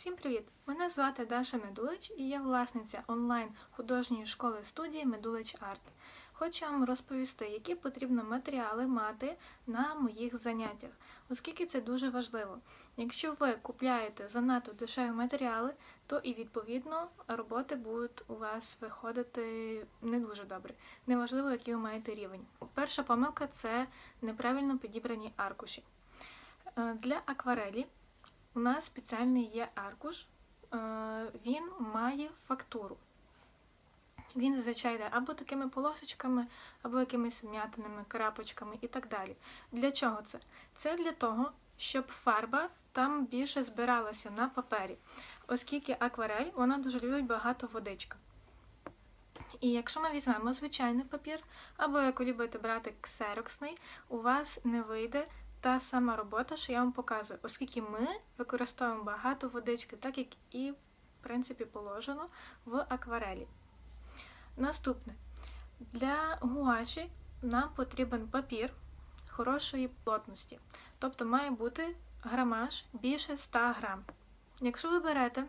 Всім привіт! Мене звати Даша Медулич і я власниця онлайн художньої школи студії Медулич Арт. Хочу вам розповісти, які потрібно матеріали мати на моїх заняттях, оскільки це дуже важливо. Якщо ви купляєте занадто дешеві матеріали, то і відповідно роботи будуть у вас виходити не дуже добре. Неважливо, який ви маєте рівень. Перша помилка це неправильно підібрані аркуші. Е, Для акварелі у нас спеціальний є аркуш, е, він має фактуру. Він зазвичай йде або такими полосочками, або якимись вм'ятинами, крапочками і так далі. Для чого це? Це для того, щоб фарба там більше збиралася на папері, оскільки акварель вона дуже любить багато водичка. І якщо ми візьмемо звичайний папір, або як любите брати ксероксний, у вас не вийде та сама робота, що я вам показую, оскільки ми використовуємо багато водички, так як і, в принципі, положено в акварелі. Наступне. Для гуаші нам потрібен папір хорошої плотності, тобто має бути грамаж більше 100 грам. Якщо ви берете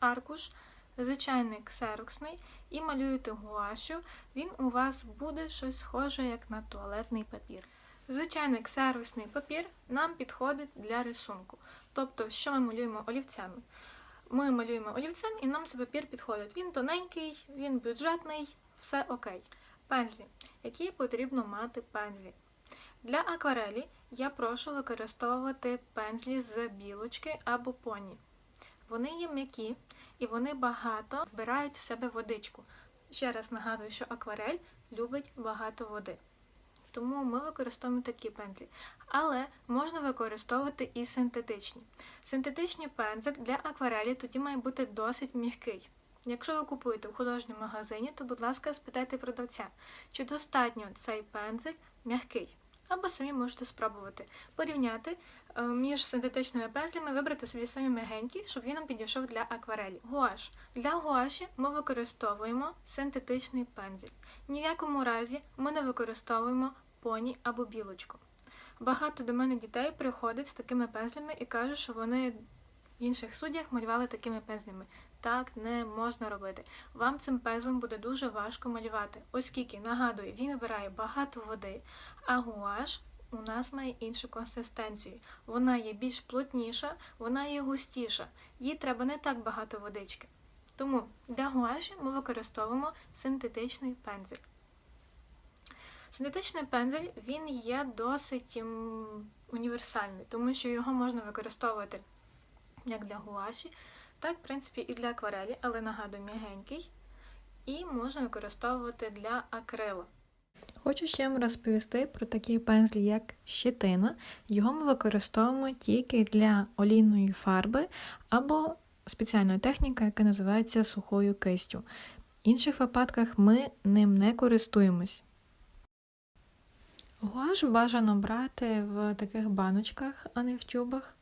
аркуш, звичайний ксероксний, і малюєте гуашу, він у вас буде щось схоже, як на туалетний папір. Звичайний ксероксний папір нам підходить для рисунку. Тобто, що ми малюємо олівцями? Ми малюємо олівцем і нам цей папір підходить. Він тоненький, він бюджетний, все окей. Пензлі. Які потрібно мати пензлі? Для акварелі я прошу використовувати пензлі з білочки або поні. Вони є м'які і вони багато вбирають в себе водичку. Ще раз нагадую, що акварель любить багато води. Тому ми використовуємо такі пензлі. Але можна використовувати і синтетичні. Синтетичний пензель для акварелі тоді має бути досить м'який. Якщо ви купуєте в художньому магазині, то, будь ласка, спитайте продавця, чи достатньо цей пензель м'який. Або самі можете спробувати порівняти е, між синтетичними пензлями, вибрати собі самі м'ягенькі, щоб він нам підійшов для акварелі. Гуаш. Для гуаші ми використовуємо синтетичний пензель. Ні в якому разі ми не використовуємо поні або білочку. Багато до мене дітей приходять з такими пензлями і кажуть, що вони в інших суддях малювали такими пензлями. Так не можна робити. Вам цим пензлем буде дуже важко малювати, оскільки, нагадую, він вибирає багато води, а гуаш у нас має іншу консистенцію. Вона є більш плотніша, вона є густіша. Їй треба не так багато водички. Тому для гуаші ми використовуємо синтетичний пензель. Синтетичний пензель він є досить універсальний, тому що його можна використовувати як для гуаші, так, в принципі, і для акварелі, але нагадую, м'ягенький. І можна використовувати для акрилу. Хочу ще вам розповісти про такі пензлі, як щетина. Його ми використовуємо тільки для олійної фарби або спеціальної техніки, яка називається сухою кистю. В інших випадках ми ним не користуємось. Гуаш бажано брати в таких баночках, а не в тюбах.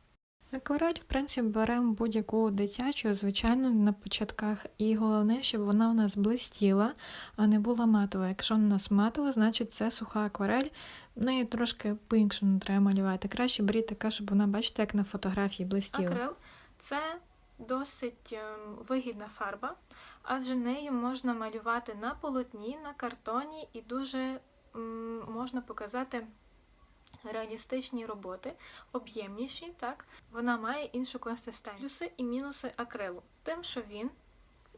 Акварель, в принципі, беремо будь-яку дитячу, звичайно, на початках. І головне, щоб вона у нас блистіла, а не була матова. Якщо у нас матова, значить це суха акварель. В неї трошки по-іншому треба малювати. Краще беріть така, щоб вона, бачите, як на фотографії блистіла. Акрил це досить ем, вигідна фарба, адже нею можна малювати на полотні, на картоні і дуже можна показати реалістичні роботи, об'ємніші, так, вона має іншу консистенцію. Плюси і мінуси акрилу. Тим, що він,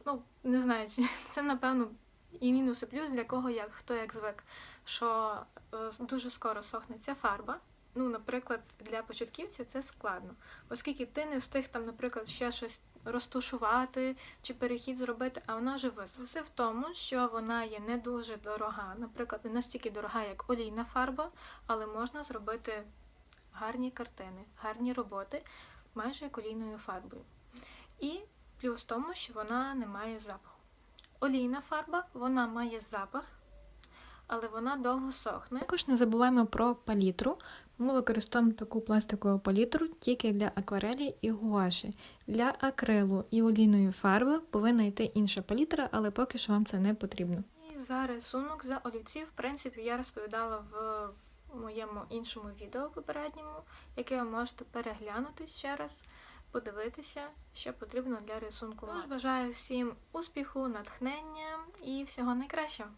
ну, не знаю, це, напевно, і мінуси плюс для кого як хто як звик, що е, дуже скоро сохне ця фарба. Ну, наприклад, для початківців це складно, оскільки ти не встиг там, наприклад, ще щось розтушувати чи перехід зробити, а вона висохла. Все в тому, що вона є не дуже дорога, наприклад, не настільки дорога, як олійна фарба, але можна зробити гарні картини, гарні роботи майже як олійною фарбою. І плюс в тому, що вона не має запаху. Олійна фарба, вона має запах, але вона довго сохне. Також не забуваємо про палітру. Ми використовуємо таку пластикову палітру тільки для акварелі і гуаші. Для акрилу і олійної фарби повинна йти інша палітра, але поки що вам це не потрібно. І за рисунок, за олівці, в принципі, я розповідала в моєму іншому відео попередньому, яке ви можете переглянути ще раз. подивитися, що потрібно для рисунку. Тож бажаю всім успіху, натхнення і всього найкращого.